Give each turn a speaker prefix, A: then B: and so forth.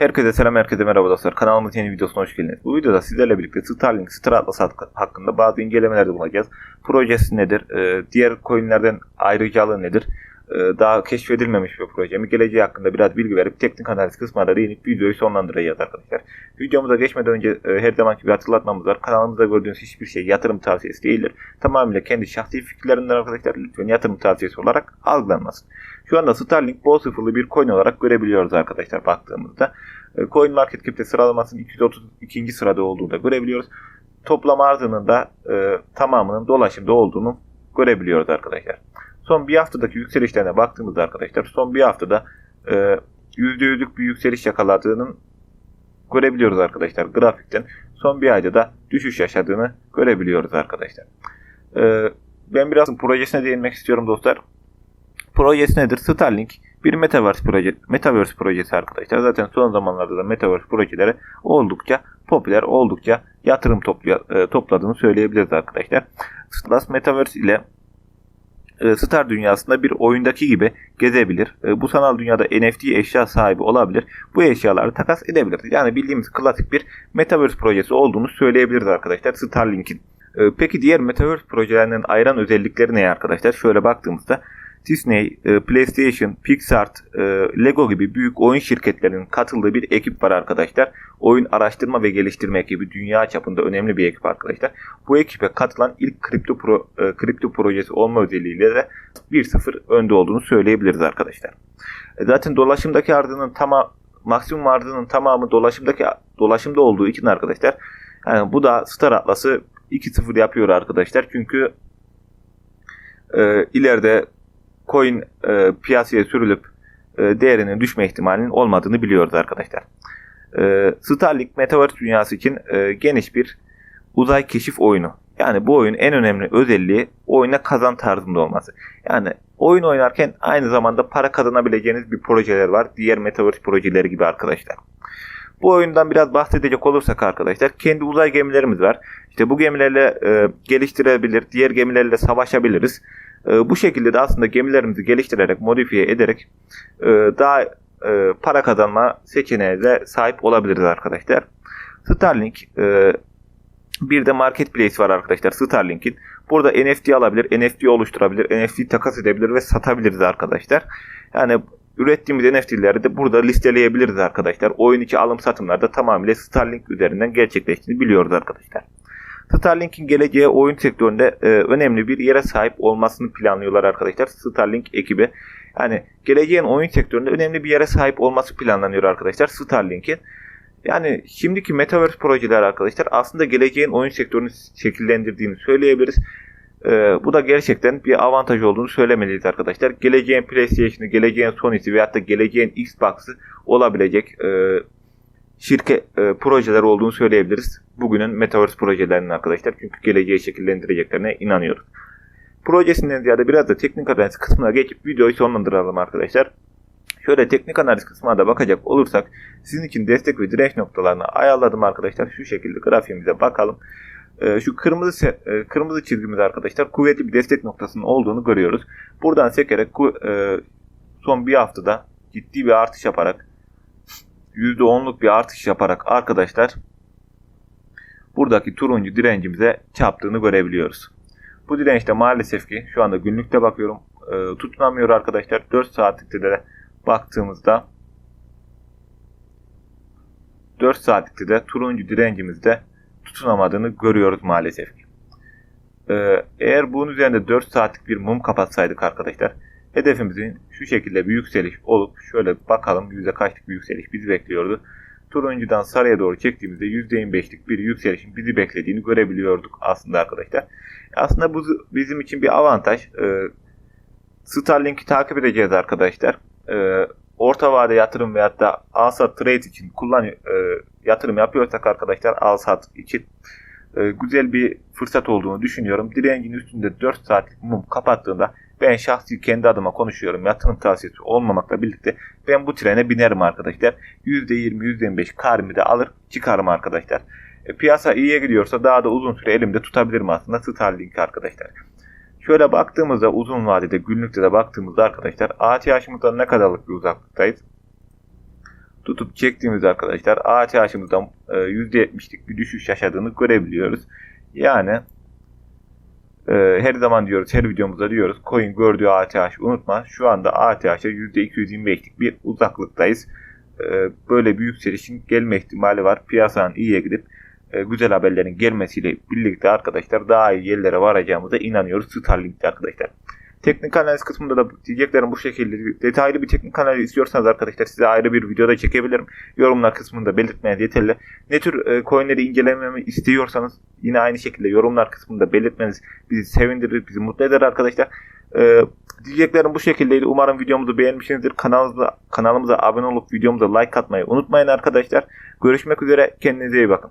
A: Herkese selam, herkese merhaba dostlar. Kanalımızın yeni videosuna hoş geldiniz. Bu videoda sizlerle birlikte Starlink Star Atlas hakkında bazı incelemelerde bulunacağız. Projesi nedir? Ee, diğer coinlerden ayrıcalığı nedir? Ee, daha keşfedilmemiş bir proje mi? Geleceği hakkında biraz bilgi verip teknik analiz kısmına da değinip videoyu sonlandıracağız arkadaşlar. Videomuza geçmeden önce e, her zamanki bir hatırlatmamız var. Kanalımızda gördüğünüz hiçbir şey yatırım tavsiyesi değildir. Tamamıyla kendi şahsi fikirlerinden arkadaşlar lütfen yatırım tavsiyesi olarak algılanmasın. Şu anda Starlink bol sıfırlı bir coin olarak görebiliyoruz arkadaşlar baktığımızda. E, coin Market Cap'te sıralamasının 232. sırada olduğunu da görebiliyoruz. Toplam arzının da e, tamamının dolaşımda olduğunu görebiliyoruz arkadaşlar. Son bir haftadaki yükselişlerine baktığımızda arkadaşlar son bir haftada e, %100'lük bir yükseliş yakaladığının görebiliyoruz arkadaşlar grafikten. Son bir ayda da düşüş yaşadığını görebiliyoruz arkadaşlar. E, ben biraz projesine değinmek istiyorum dostlar. Projesi nedir? Starlink bir Metaverse proje, Metaverse projesi arkadaşlar. Zaten son zamanlarda da Metaverse projeleri oldukça popüler, oldukça yatırım toplu, e, topladığını söyleyebiliriz arkadaşlar. Starlink Metaverse ile Star dünyasında bir oyundaki gibi gezebilir. E, bu sanal dünyada NFT eşya sahibi olabilir. Bu eşyaları takas edebilir. Yani bildiğimiz klasik bir Metaverse projesi olduğunu söyleyebiliriz arkadaşlar Starlink'in. E, peki diğer Metaverse projelerinden ayıran özellikleri ne arkadaşlar? Şöyle baktığımızda Disney, PlayStation, Pixar, Lego gibi büyük oyun şirketlerinin katıldığı bir ekip var arkadaşlar. Oyun araştırma ve geliştirme ekibi dünya çapında önemli bir ekip arkadaşlar. Bu ekibe katılan ilk kripto pro, kripto projesi olma özelliğiyle de 1-0 önde olduğunu söyleyebiliriz arkadaşlar. E, zaten dolaşımdaki ardının tamam maksimum ardının tamamı dolaşımdaki dolaşımda olduğu için arkadaşlar yani bu da Star Atlas'ı 2-0 yapıyor arkadaşlar. Çünkü e, ileride coin e, piyasaya sürülüp e, değerinin düşme ihtimalinin olmadığını biliyoruz arkadaşlar. E, Starlink Metaverse dünyası için e, geniş bir uzay keşif oyunu. Yani bu oyun en önemli özelliği oyuna kazan tarzında olması. Yani oyun oynarken aynı zamanda para kazanabileceğiniz bir projeler var. Diğer Metaverse projeleri gibi arkadaşlar. Bu oyundan biraz bahsedecek olursak arkadaşlar kendi uzay gemilerimiz var. İşte bu gemilerle e, geliştirebilir, diğer gemilerle savaşabiliriz. E, bu şekilde de aslında gemilerimizi geliştirerek, modifiye ederek e, daha e, para kazanma seçeneğine sahip olabiliriz arkadaşlar. Starlink e, bir de marketplace var arkadaşlar Starlink'in. Burada NFT alabilir, NFT oluşturabilir, NFT takas edebilir ve satabiliriz arkadaşlar. Yani ürettiğimiz NFT'leri de burada listeleyebiliriz arkadaşlar. Oyun içi alım satımlarda tamamıyla Starlink üzerinden gerçekleştiğini biliyoruz arkadaşlar. Starlink'in geleceğe oyun sektöründe e, önemli bir yere sahip olmasını planlıyorlar arkadaşlar. Starlink ekibi. Yani geleceğin oyun sektöründe önemli bir yere sahip olması planlanıyor arkadaşlar Starlink'in. Yani şimdiki Metaverse projeler arkadaşlar aslında geleceğin oyun sektörünü şekillendirdiğini söyleyebiliriz. Ee, bu da gerçekten bir avantaj olduğunu söylemeliyiz arkadaşlar. Geleceğin PlayStation'ı, geleceğin Sony'si veyahut da geleceğin Xbox'ı olabilecek e, şirket e, projeler olduğunu söyleyebiliriz. Bugünün Metaverse projelerinin arkadaşlar. Çünkü geleceği şekillendireceklerine inanıyoruz. Projesinden ziyade biraz da teknik analiz kısmına geçip videoyu sonlandıralım arkadaşlar. Şöyle teknik analiz kısmına da bakacak olursak sizin için destek ve direnç noktalarını ayarladım arkadaşlar. Şu şekilde grafiğimize bakalım. Ee, şu kırmızı e, kırmızı çizgimiz arkadaşlar kuvvetli bir destek noktasının olduğunu görüyoruz. Buradan sekerek e, son bir haftada ciddi bir artış yaparak %10'luk bir artış yaparak arkadaşlar buradaki turuncu direncimize çarptığını görebiliyoruz. Bu dirençte maalesef ki şu anda günlükte bakıyorum e, tutunamıyor arkadaşlar. 4 saatlikte de baktığımızda 4 saatlikte de turuncu direncimizde tutunamadığını görüyoruz maalesef ki. E, eğer bunun üzerinde 4 saatlik bir mum kapatsaydık arkadaşlar hedefimizin şu şekilde bir yükseliş olup şöyle bakalım yüzde kaçlık bir yükseliş bizi bekliyordu. Turuncudan sarıya doğru çektiğimizde %25'lik bir yükselişin bizi beklediğini görebiliyorduk aslında arkadaşlar. Aslında bu bizim için bir avantaj. Ee, Starlink'i takip edeceğiz arkadaşlar. Ee, orta vade yatırım veyahut da alsat trade için kullan e, yatırım yapıyorsak arkadaşlar alsat için e, güzel bir fırsat olduğunu düşünüyorum. Direncin üstünde 4 saatlik mum kapattığında ben şahsi kendi adıma konuşuyorum. Yatırım tavsiyesi olmamakla birlikte ben bu trene binerim arkadaşlar. %20, %25 karımı da alır çıkarım arkadaşlar. E, piyasa iyiye gidiyorsa daha da uzun süre elimde tutabilirim aslında Starlink arkadaşlar. Şöyle baktığımızda uzun vadede günlükte de baktığımızda arkadaşlar ATH'ımızdan ne kadarlık bir uzaklıktayız? tutup çektiğimizde arkadaşlar ATH'ımızdan e, %70'lik bir düşüş yaşadığını görebiliyoruz. Yani e, her zaman diyoruz, her videomuzda diyoruz coin gördüğü ATH unutma. Şu anda ATH'e %225'lik bir uzaklıktayız. E, böyle bir yükselişin gelme ihtimali var. Piyasanın iyiye gidip e, güzel haberlerin gelmesiyle birlikte arkadaşlar daha iyi yerlere varacağımıza inanıyoruz Starlink'te arkadaşlar. Teknik analiz kısmında da diyeceklerim bu şekilde. Detaylı bir teknik analiz istiyorsanız arkadaşlar size ayrı bir videoda çekebilirim. Yorumlar kısmında belirtmeniz yeterli. Ne tür e, coinleri incelememi istiyorsanız yine aynı şekilde yorumlar kısmında belirtmeniz bizi sevindirir, bizi mutlu eder arkadaşlar. E, diyeceklerim bu şekildeydi. Umarım videomuzu beğenmişsinizdir. Kanalımıza, kanalımıza abone olup videomuza like atmayı unutmayın arkadaşlar. Görüşmek üzere. Kendinize iyi bakın.